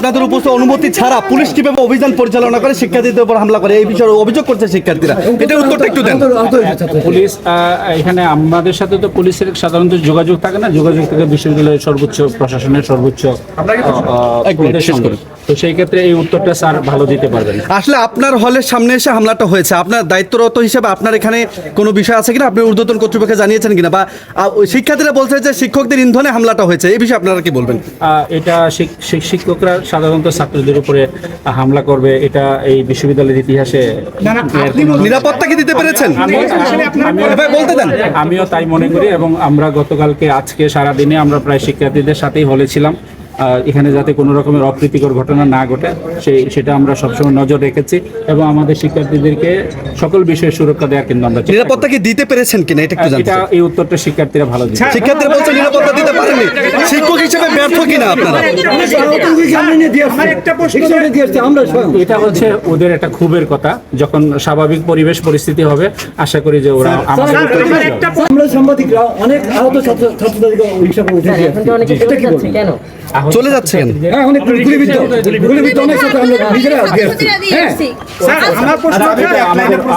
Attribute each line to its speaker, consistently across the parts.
Speaker 1: আপনাদের উপস্থিত অনুমতি ছাড়া পুলিশ কীভাবে অভিযান পরিচালনা করে শিক্ষার্থীদের উপর হামলা করে? এই বিষয়ে অভিযোগ করছে শিক্ষার্থীরা। এটার উত্তরটা একটু দেন।
Speaker 2: পুলিশ এখানে আমাদের সাথে তো পুলিশের সাধারণত যোগাযোগ থাকে না। যোগাযোগ থাকে বিশ্ববিদ্যালয়ের সর্বোচ্চ প্রশাসনের সর্বোচ্চ। তো সেই ক্ষেত্রে এই উত্তরটা স্যার ভালো দিতে পারবেন।
Speaker 1: আসলে আপনার হলের সামনে এসে হামলাটা হয়েছে। আপনার দায়িত্বরত হিসেবে আপনার এখানে কোনো বিষয় আছে কিনা? আপনি ঊর্ধ্বতন কর্তৃপক্ষে জানিয়েছেন কিনা? বা শিক্ষার্থীরা বলছে যে শিক্ষকদের ইন্ধনে হামলাটা হয়েছে। এই বিষয়ে আপনারা কি বলবেন?
Speaker 2: এটা শিক- শিক- শিক্ষকরা সাধারণত ছাত্রদের উপরে হামলা করবে এটা এই বিশ্ববিদ্যালয়ের ইতিহাসে
Speaker 1: নিরাপত্তা কি দিতে পেরেছেন।
Speaker 2: আমিও-
Speaker 1: বলতে দেন।
Speaker 2: আমিও তাই মনে করি এবং আমরা গতকালকে আজকে সারা দিনে আমরা প্রায় শিক্ষার্থীদের সাথেই হলে ছিলাম আহ, এখানে যাতে কোনো রকমের অপ্রীতিকর ঘটনা না ঘটে সেই সেটা আমরা সবসময় নজর রেখেছি এবং আমাদের শিক্ষার্থীদেরকে সকল বিষয়ে সুরক্ষা দেওয়ার কিন্তু আমরা
Speaker 1: নিরাপত্তা কি দিতে পেরেছেন কিনা এটা একটু জানতে
Speaker 2: এটা এই উত্তরটা শিক্ষার্থীরা ভালো দিচ্ছে
Speaker 1: শিক্ষার্থীরা বলছে নিরাপত্তা দিতে পারেননি শিক্ষক হিসেবে ব্যর্থ কিনা আপনারা?
Speaker 2: এটা হচ্ছে ওদের একটা ক্ষোভের কথা যখন স্বাভাবিক পরিবেশ পরিস্থিতি হবে আশা করি যে ওরা আমাদের
Speaker 3: আমরা সাংবাদিকরা অনেক আহত ছাত্র ছাত্রছাত্রীকে উড়িষ্যা উঠে
Speaker 4: কেন?
Speaker 1: চলে যাচ্ছে কেন?
Speaker 3: হ্যাঁ অনেক গুলিবিদ্ধ গুলিবিদ্ধ অনেক ছাত্র আমরা নিজেরা আজকে হ্যাঁ।
Speaker 5: স্যার আমার প্রশ্ন
Speaker 2: আচ্ছা,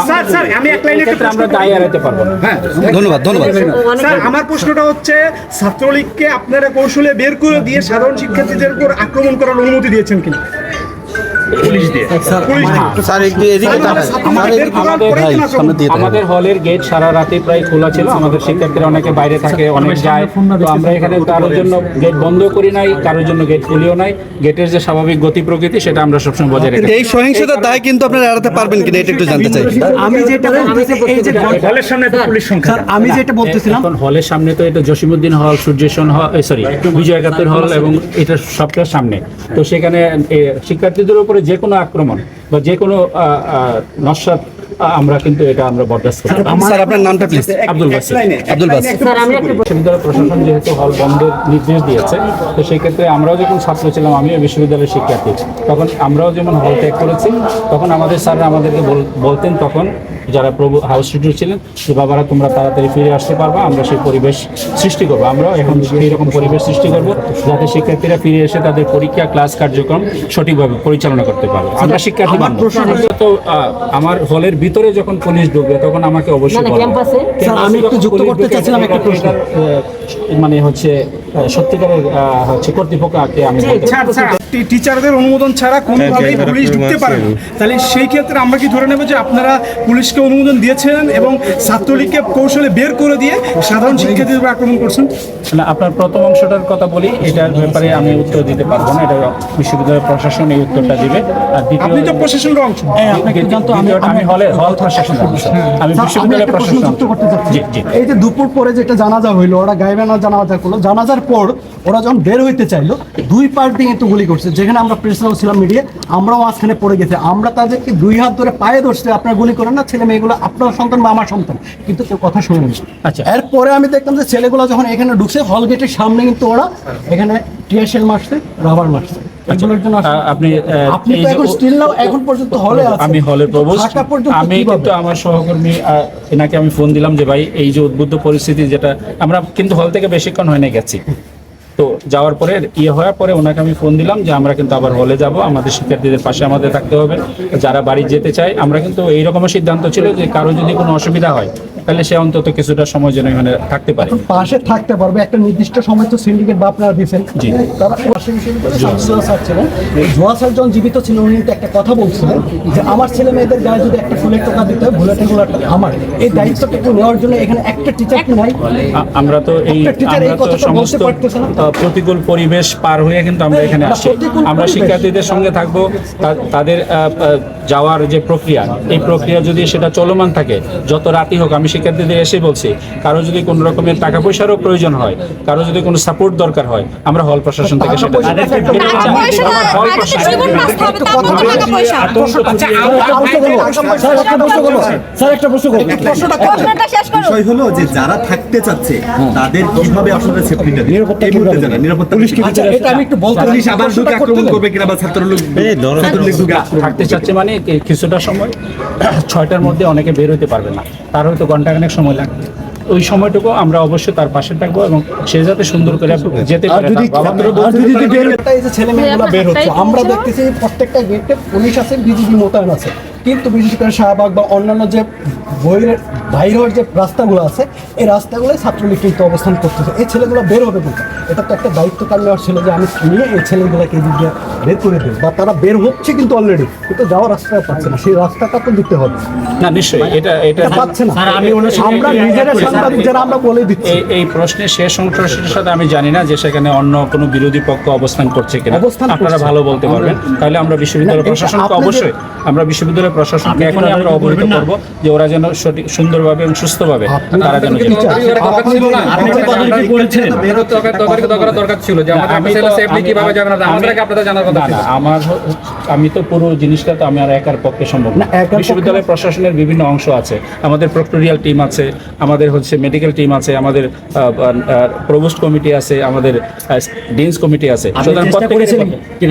Speaker 5: স্যার স্যার আমি এক লাইনে একটা
Speaker 2: আমরা দায় এড়াতে পারব না।
Speaker 3: হ্যাঁ।
Speaker 1: ধন্যবাদ ধন্যবাদ।
Speaker 5: স্যার আমার প্রশ্নটা হচ্ছে ছাত্রলীগকে আপনারা কৌশলে বের করে দিয়ে সাধারণ শিক্ষার্থীদের উপর আক্রমণ করার অনুমতি দিয়েছেন কিনা? পুলিশ দিয়ে। আমাদের
Speaker 2: হলের গেট সারা রাতে প্রায় খোলা ছিল আমাদের শিক্ষার্থীরা অনেকে বাইরে থাকে অনেক যায়। তো আমরা এখানে কারোর জন্য গেট বন্ধ করি নাই কারোর জন্য গেট খুলিও নাই। গেটের যে স্বাভাবিক গতি প্রকৃতি সেটা আমরা সবসময় বজায় রেখেছি
Speaker 1: এই সহিংসতার দায় কিন্তু আপনারা এড়াতে পারবেন কিনা এটা একটু জানতে চাই।
Speaker 3: আমি যেটা এই যে
Speaker 5: হলের সামনে তো পুলিশ সংখ্যা।
Speaker 3: আমি যেটা বলতেছিলাম
Speaker 2: এখন হলের সামনে তো এটা জসিমুদ্দিন হল সূর্যসন হল সরি বিজয় একাত্তর হল এবং এটা সবটার সামনে। তো সেখানে শিক্ষার্থীদের উপরে যে কোনো আক্রমণ বা যে কোনো আহ, আহ, আমরা কিন্তু এটা আমরা বরদাস্ত করি
Speaker 1: স্যার আপনার নামটা প্লিজ
Speaker 2: আব্দুল বাসির।
Speaker 1: আব্দুল বাসিত
Speaker 4: স্যার আমি একটা
Speaker 2: বিশ্ববিদ্যালয় প্রশাসন যেহেতু হল বন্ধের নির্দেশ দিয়েছে তো সেই ক্ষেত্রে আমরাও যখন ছাত্র ছিলাম আমিও বিশ্ববিদ্যালয়ের শিক্ষার্থী। তখন আমরাও যেমন হল ত্যাগ করেছি তখন আমাদের স্যার আমাদেরকে বল- বলতেন তখন যারা প্রভু হাউস টিচার ছিলেন যে বাবারা তোমরা তাড়াতাড়ি ফিরে আসতে পারবা আমরা সেই পরিবেশ সৃষ্টি করব আমরা এখন সেই রকম পরিবেশ সৃষ্টি করব যাতে শিক্ষার্থীরা ফিরে এসে তাদের পরীক্ষা ক্লাস কার্যক্রম সঠিকভাবে পরিচালনা করতে পারবে আমরা শিক্ষার্থী। তো আমার হলের ভিতরে যখন পুলিশ ঢুকবে তখন আমাকে অবশ্যই
Speaker 3: আমি একটু যুক্ত করতে চাচ্ছিলাম একটা প্রশ্ন।
Speaker 2: মানে হচ্ছে সত্যিকারের হচ্ছে কর্তৃপক্ষকে আমি
Speaker 5: টিচারদের অনুমোদন ছাড়া কোনোভাবেই পুলিশ ঢুকতে পারে না। তাহলে সেই ক্ষেত্রে আমরা কি ধরে নেব যে আপনারা পুলিশকে অনুমোদন দিয়েছেন এবং ছাত্রলীগকে কৌশলে বের করে দিয়ে সাধারণ শিক্ষার্থীদের উপর আক্রমণ করছেন?
Speaker 2: না আপনার প্রথম অংশটার কথা বলি এটার ব্যাপারে আমি উত্তর দিতে পারব না। এটা বিশ্ববিদ্যালয় প্রশাসন এই উত্তরটা দিবে। আর দ্বিতীয়
Speaker 5: আপনি তো প্রশাসনের অংশ।
Speaker 2: দ্বিতীয়টা আমি হলে হল প্রশাসন আমি বিশ্ববিদ্যালয় প্রশাসন।
Speaker 3: যুক্ত করতে চাচ্ছি। এই যে দুপুর পরে যেটা জানাজা হইল ওরা গাইবানা জানাজা করল জানাজার পর ওরা যখন বের হইতে চাইলো দুই পার্টি কিন্তু গুলি করছে। যেখানে আমরা প্রেসরাও ছিলাম মিডিয়া আমরাও মাঝখানে পড়ে গেছে। আমরা তাদেরকে দুই হাত ধরে পায়ে ধরছে আপনার গুলি করেন না ছেলে মেয়েগুলো আপনার সন্তান বা আমার সন্তান। কিন্তু কেউ কথা শুনে নিচ্ছে
Speaker 2: আচ্ছা।
Speaker 3: এরপরে আমি দেখলাম যে ছেলেগুলো যখন এখানে ঢুকছে হল গেটের সামনে কিন্তু ওরা এখানে টিয়াশেল মারছে রাবার মারছে। এগুলোর জন্য আসলে-
Speaker 2: আহ, আপনি
Speaker 3: আপনি
Speaker 2: এই
Speaker 3: তো
Speaker 2: যে
Speaker 3: এখন স্টিল নাও এখন পর্যন্ত হলে আছেন
Speaker 2: আমি হলের প্রবোস্ট। আমি কিন্তু আমার সহকর্মী এনাকে আমি ফোন দিলাম যে ভাই এই যে উদ্বুদ্ধ পরিস্থিতি যেটা আমরা কিন্তু হল থেকে বেশিক্ষণ হয় না গেছি। তো যাওয়ার পরে ইয়ে হওয়ার পরে ওনাকে আমি ফোন দিলাম যে আমরা কিন্তু আবার হলে যাব আমাদের শিক্ষার্থীদের পাশে আমাদের থাকতে হবে। যারা বাড়ি যেতে চায় আমরা কিন্তু এই রকমের সিদ্ধান্ত ছিল যে কারও যদি কোনো অসুবিধা হয় তাহলে সে অন্তত কিছুটা সময় যেন এখানে থাকতে পারে।
Speaker 3: পাশে থাকতে পারবে। একটা নির্দিষ্ট সময় তো সিন্ডিকেট বা আপনারা দিয়েছেন।
Speaker 2: জি।
Speaker 3: তারা পাশে বিশ্ববিদ্যালয়ে শামসুল স্যার ছিলেন জোয়া স্যার যখন জীবিত ছিল উনি একটা কথা বলছিলেন যে আমার ছেলে মেয়েদের গায়ে যদি একটা ফুলের টোকা দিতে হয় বুলেটের গোলাটা আমার এই দায়িত্বটুকু নেওয়ার জন্য এখানে একটা টিচার নাই?
Speaker 2: আমরা তো এই আমরা তো সমস্ত প্রতিকূল পরিবেশ পার হয়ে কিন্তু আমরা এখানে
Speaker 3: প্রতিকূল
Speaker 2: আমরা শিক্ষার্থীদের সঙ্গে থাকব। তাদের যাওয়ার যে প্রক্রিয়া এই প্রক্রিয়া যদি সেটা চলমান থাকে যত রাতই হোক আমি শিক্ষার্থীদের এসে বলছি কারও যদি কোনো রকমের টাকা পয়সারও প্রয়োজন হয় কারও যদি কোনো সাপোর্ট দরকার হয় আমরা হল প্রশাসন থেকে সেটা হল
Speaker 6: বিষয় হলো যে যারা থাকতে চাচ্ছে তাদের কীভাবে সেফটিটা
Speaker 3: নিরাপত্তা
Speaker 6: জানা? নিরাপত্তা পুলিশ
Speaker 3: এটা আমি একটু বলতে
Speaker 6: পুলিশ আবার ঢুকে আক্রমণ করবে কিনা বা ছাত্রলীগ ঢুকে
Speaker 2: থাকতে চাচ্ছে মানে কিছুটা সময় ছয়টার মধ্যে অনেকে বের হতে পারবে না। তার হয়তো ঘন্টাখানেক সময় লাগবে। ওই সময়টুকু আমরা অবশ্যই তার পাশে থাকব এবং সে যাতে সুন্দর করে যেতে পারে তার
Speaker 3: ছেলে মেয়েগুলো বের হচ্ছে। আমরা দেখতেছি প্রত্যেকটা গেটে পুলিশ আছে বিজিবি মোতায়েন আছে। কিন্তু বিশেষ করে শাহবাগ বা অন্যান্য যে বইয়ের বাইরের যে রাস্তাগুলো আছে এই রাস্তাগুলোয় ছাত্রলীগ কিন্তু অবস্থান করতেছে। এই ছেলেগুলো বের হবে কিন্তু এটা তো একটা দায়িত্ব কাল নেওয়ার ছিল যে আমি নিয়ে এই ছেলেগুলোকে এদিক দিয়ে বের করে দেবো। বা তারা বের হচ্ছে কিন্তু অলরেডি কিন্তু যাওয়ার রাস্তা পাচ্ছে না। সেই রাস্তাটা তো দিতে হবে।
Speaker 2: না নিশ্চয়ই। এটা এটা
Speaker 3: এটা পাচ্ছে না। আমরা নিজেরা সাংবাদিক যারা আমরা বলে দিচ্ছি।
Speaker 2: এই শেষ সাথে আমি জানি না যে সেখানে অন্য কোনো বিরোধী পক্ষ অবস্থান করছে কিনা।
Speaker 3: অবস্থান
Speaker 2: আপনারা ভালো বলতে পারবেন। তাহলে আমরা বিশ্ববিদ্যালয় প্রশাসনকে অবশ্যই আমরা বিশ্ববিদ্যালয় প্রশাসনকে এখনই আমরা অবহিত করব যে ওরা যেন সঠিক সুন্দরভাবে এবং সুস্থভাবে তারা যেন।
Speaker 4: দরকার ছিল যে আমাদের
Speaker 2: আমি আমি-
Speaker 4: কীভাবে
Speaker 2: আমি-
Speaker 4: আপনাদের জানার
Speaker 2: না না আমার আমি তো পুরো জিনিসটা তো আমি আর একার পক্ষে সম্ভব
Speaker 3: না,
Speaker 2: বিশ্ববিদ্যালয় প্রশাসনের বিভিন্ন অংশ আছে। আমাদের প্রক্টোরিয়াল টিম আছে আমাদের হচ্ছে মেডিকেল টিম আছে আমাদের প্রভোস্ট কমিটি আছে আমাদের ডিনস কমিটি আছে।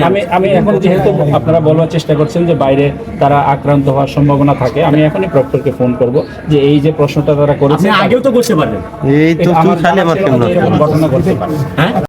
Speaker 2: আমি আমি এখন যেহেতু আপনারা বলার চেষ্টা করছেন যে বাইরে তারা আক্রান্ত হওয়ার সম্ভাবনা থাকে আমি এখনই প্রক্টরকে ফোন করব যে এই যে প্রশ্নটা তারা করেছে
Speaker 7: আগেও তো করতে পারবেন
Speaker 2: এই তো ঘটনা ঘটতে পারে।